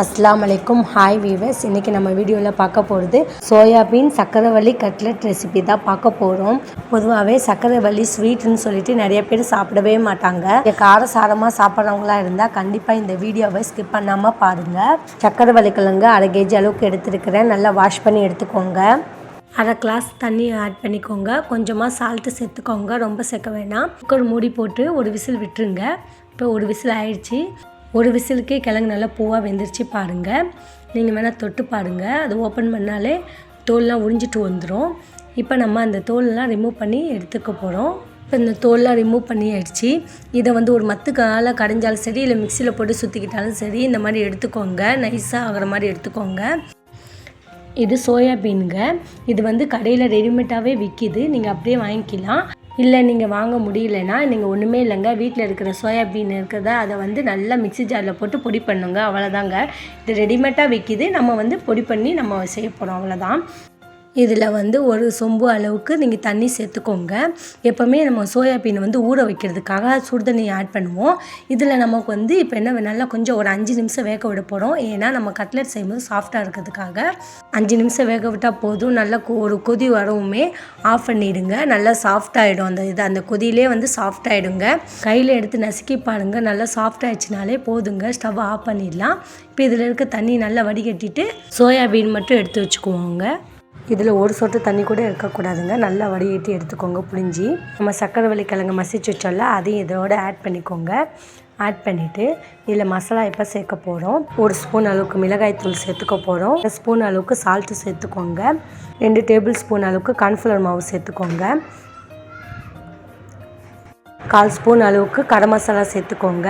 அஸ்லாம் வலைக்கும் hi viewers இன்றைக்கி நம்ம வீடியோவில் பார்க்க போகிறது சோயாபீன் சக்கரவள்ளி கட்லெட் ரெசிபி தான் பார்க்க போகிறோம் பொதுவாகவே சக்கரவள்ளி ஸ்வீட்னு சொல்லிட்டு நிறைய பேர் சாப்பிடவே மாட்டாங்க. கார சாரமாக சாப்பிட்றவங்களா இருந்தால் கண்டிப்பாக இந்த வீடியோவை ஸ்கிப் பண்ணாமல் பாருங்கள் சக்கரவள்ளி கிழங்கு அரை கேஜி அளவுக்கு எடுத்துருக்கிறேன். நல்லா வாஷ் பண்ணி எடுத்துக்கோங்க. அரை கிளாஸ் தண்ணி ஆட் பண்ணிக்கோங்க. கொஞ்சமாக சால்ட்டு சேர்த்துக்கோங்க. ரொம்ப சேர்க்க வேணாம். குக்கர் மூடி போட்டு ஒரு விசில் விட்டுருங்க. இப்போ ஒரு விசில் ஆயிடுச்சு. ஒரு விசிலுக்கே கிழங்கு நல்லா பூவாக வெந்துருச்சு பாருங்கள் நீங்கள் வேணால் தொட்டு பாருங்கள் அது ஓப்பன் பண்ணாலே தோல்லாம் உறிஞ்சிட்டு வந்துடும் இப்போ நம்ம அந்த தோலெலாம் ரிமூவ் பண்ணி எடுத்துக்க போகிறோம் இப்போ இந்த தோல்லாம் ரிமூவ் பண்ணியாச்சு. இதை வந்து ஒரு மத்து காலாக கடைஞ்சாலும் சரி இல்லை மிக்சியில் போட்டு சுற்றிக்கிட்டாலும் சரி இந்த மாதிரி எடுத்துக்கோங்க. நைஸாக ஆகிற மாதிரி எடுத்துக்கோங்க. இது சோயாபீனுங்க இது வந்து கடையில் ரெடிமேடாகவே விற்கிது நீங்கள் அப்படியே வாங்கிக்கலாம். இல்லை நீங்கள் வாங்க முடியலன்னா நீங்கள் ஒன்றுமே இல்லைங்க. வீட்டில் இருக்கிற சோயாபீன் இருக்கிறத அதை வந்து நல்லா மிக்ஸி ஜாரில் போட்டு பொடி பண்ணுங்க. அவ்வளோதாங்க இது ரெடிமேடாக விற்கிது நம்ம வந்து பொடி பண்ணி நம்ம செய்ய போகிறோம் அவ்வளோதான் இதில் வந்து ஒரு சொம்பு அளவுக்கு நீங்கள் தண்ணி சேர்த்துக்கோங்க. எப்போவுமே நம்ம சோயாபீன் வந்து ஊற வைக்கிறதுக்காக சுடு தண்ணி ஆட் பண்ணுவோம். இதில் நமக்கு வந்து இப்போ என்ன நல்லா கொஞ்சம் ஒரு அஞ்சு நிமிஷம் வேக விட போகிறோம் ஏன்னா நம்ம கட்லெட் செய்யும்போது சாஃப்டாக இருக்கிறதுக்காக அஞ்சு நிமிஷம் வேக விட்டால் போதும். நல்லா ஒரு கொதி வரவுமே ஆஃப் பண்ணிடுங்க. நல்லா சாஃப்டாகிடும் அந்த இது அந்த கொதியிலே வந்து சாஃப்டாகிடுங்க கையில் எடுத்து நசுக்கி பாருங்கள் நல்லா சாஃப்ட் ஆயிடுச்சுனாலே போதுங்க. ஸ்டவ் ஆஃப் பண்ணிடலாம். இப்போ இதில் இருக்க தண்ணி நல்லா வடிகட்டிட்டு சோயாபீன் மட்டும் எடுத்து வச்சுக்குவோங்க. இதில் ஒரு சொட்டு தண்ணி கூட இருக்கக்கூடாதுங்க. நல்லா வடிகட்டி எடுத்துக்கோங்க புளிஞ்சி நம்ம சக்கரை வள்ளிக்கிழங்கு மசிச்சு வச்சோம்ல அதையும் இதோட ஆட் பண்ணிக்கோங்க. ஆட் பண்ணிவிட்டு இதில் மசாலா இப்போ சேர்க்க போகிறோம் ஒரு ஸ்பூன் அளவுக்கு மிளகாய்த்தூள் சேர்த்துக்க போகிறோம் ஒரு ஸ்பூன் அளவுக்கு சால்ட்டு சேர்த்துக்கோங்க. ரெண்டு டேபிள் ஸ்பூன் அளவுக்கு கார்ன்ஃப்ளவர் மாவு சேர்த்துக்கோங்க. கால் ஸ்பூன் அளவுக்கு கரம் மசாலா சேர்த்துக்கோங்க.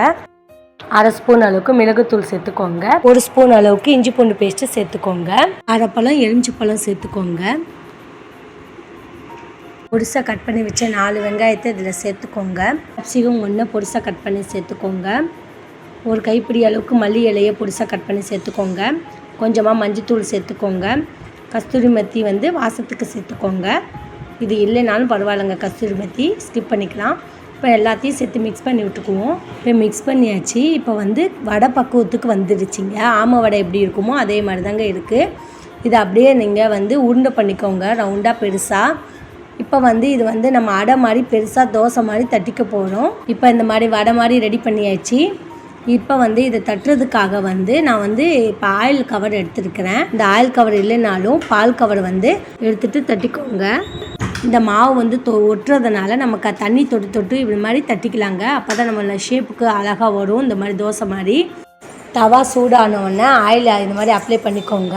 அரை ஸ்பூன் அளவுக்கு மிளகுத்தூள் சேர்த்துக்கோங்க. ஒரு ஸ்பூன் அளவுக்கு இஞ்சி பூண்டு பேஸ்ட்டு சேர்த்துக்கோங்க. அரை பழம் எலுமிச்சி பழம் சேர்த்துக்கோங்க. பொடிசாக கட் பண்ணி வச்ச நாலு வெங்காயத்தை இதில் சேர்த்துக்கோங்க. கேப்சிகம் ஒன்று பொடிசாக கட் பண்ணி சேர்த்துக்கோங்க. ஒரு கைப்பிடி அளவுக்கு மல்லி இலையை பொடிசாக கட் பண்ணி சேர்த்துக்கோங்க. கொஞ்சமாக மஞ்சத்தூள் சேர்த்துக்கோங்க. கஸ்தூரி மெத்தி வந்து வாசத்துக்கு சேர்த்துக்கோங்க. இது இல்லைனாலும் பரவாயில்லைங்க கஸ்தூரி மெத்தி. ஸ்கிப் பண்ணிக்கலாம். இப்போ எல்லாத்தையும் சேர்த்து மிக்ஸ் பண்ணி விட்டுக்குவோம். இப்போ மிக்ஸ் பண்ணியாச்சு. இப்போ வந்து வடை பக்குவத்துக்கு வந்துடுச்சிங்க. ஆமை வடை எப்படி இருக்குமோ அதே மாதிரி தாங்க இருக்குது இதை அப்படியே நீங்கள் வந்து உருண்டை பண்ணிக்கோங்க. ரவுண்டாக பெருசாக இப்போ வந்து இது வந்து நம்ம அடை மாதிரி பெருசாக தோசை மாதிரி தட்டிக்க போகிறோம் இப்போ இந்த மாதிரி வடை மாதிரி ரெடி பண்ணியாச்சு. இப்போ வந்து இதை தட்டுறதுக்காக வந்து நான் வந்து இப்போ ஆயில் கவர் எடுத்துருக்கிறேன். இந்த ஆயில் கவர் இல்லைனாலும் பால் கவர் வந்து எடுத்துட்டு தட்டிக்கோங்க. இந்த மாவு வந்து தொ ஒட்டுறதுனால நமக்கு தண்ணி தொட்டு தொட்டு இப்படி மாதிரி தட்டிக்கலாங்க. அப்போ தான் நம்ம ஷேப்புக்கு அழகாக வரும். இந்த மாதிரி தோசை மாதிரி. தவா சூடான உடனே ஆயில் இந்த மாதிரி அப்ளை பண்ணிக்கோங்க.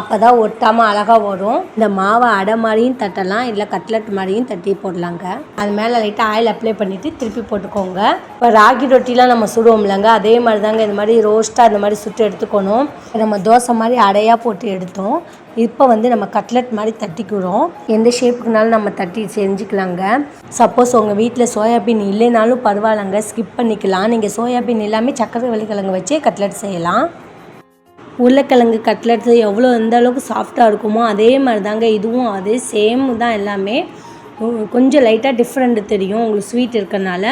அப்போ தான் ஒட்டாமல் அழகாக வரும். இந்த மாவை அடை மாதிரியும் தட்டலாம். இல்லை கட்லெட் மாதிரியும் தட்டி போடலாங்க. அது மேலே லைட்டாக ஆயில் அப்ளை பண்ணிவிட்டு திருப்பி போட்டுக்கோங்க. இப்போ ராகி ரொட்டிலாம் நம்ம சுடுவோம்லங்க. அதே மாதிரி தாங்க இந்த மாதிரி ரோஸ்ட்டாக இந்த மாதிரி சுட்டு எடுத்துக்கணும். நம்ம தோசை மாதிரி அடையாக போட்டு எடுத்தோம். இப்போ வந்து நம்ம கட்லெட் மாதிரி தட்டிக்கிறோம். எந்த ஷேப்புக்குனாலும் நம்ம தட்டி செஞ்சுக்கலாங்க. சப்போஸ் உங்கள் வீட்டில் சோயாபீன் இல்லைனாலும் பரவாயில்லங்க ஸ்கிப் பண்ணிக்கலாம். நீங்கள் சோயாபீன் எல்லாமே சக்கரை வள்ளிக்கிழங்கு வச்சே கட்லெட் செய்யலாம். உருளைக்கிழங்கு கட்லெட்ஸ் எவ்வளோ எந்த அளவுக்கு சாஃப்டாக இருக்குமோ அதே மாதிரி தாங்க இதுவும் அதே சேம் தான் எல்லாமே. கொஞ்சம் லைட்டாக டிஃப்ரெண்ட் தெரியும் உங்களுக்கு ஸ்வீட் இருக்கறனால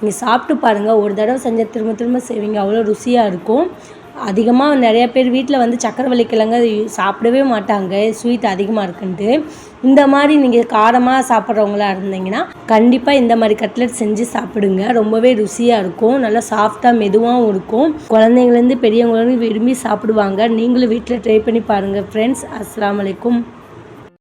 நீங்கள் சாப்பிட்டு பாருங்கள் ஒரு தடவை செஞ்சால் திரும்ப திரும்ப செய்வீங்க அவ்வளோ ருசியாக இருக்கும். அதிகமாக நிறைய பேர் வீட்டில் வந்து சக்கரவள்ளி கிழங்கு சாப்பிடவே மாட்டாங்க. ஸ்வீட் அதிகமாக இருக்குன்ட்டு. இந்த மாதிரி நீங்கள் காரமாக சாப்பிட்றவங்களா இருந்தீங்கன்னா கண்டிப்பாக இந்த மாதிரி கட்லெட் செஞ்சு சாப்பிடுங்க. ரொம்பவே ருசியாக இருக்கும். நல்லா சாஃப்டாக மெதுவாகவும் இருக்கும். குழந்தைங்கலேருந்து பெரியவங்களும் விரும்பி சாப்பிடுவாங்க. நீங்களும் வீட்டில் ட்ரை பண்ணி பாருங்கள் ஃப்ரெண்ட்ஸ் அஸ்லாம் வலைக்கும்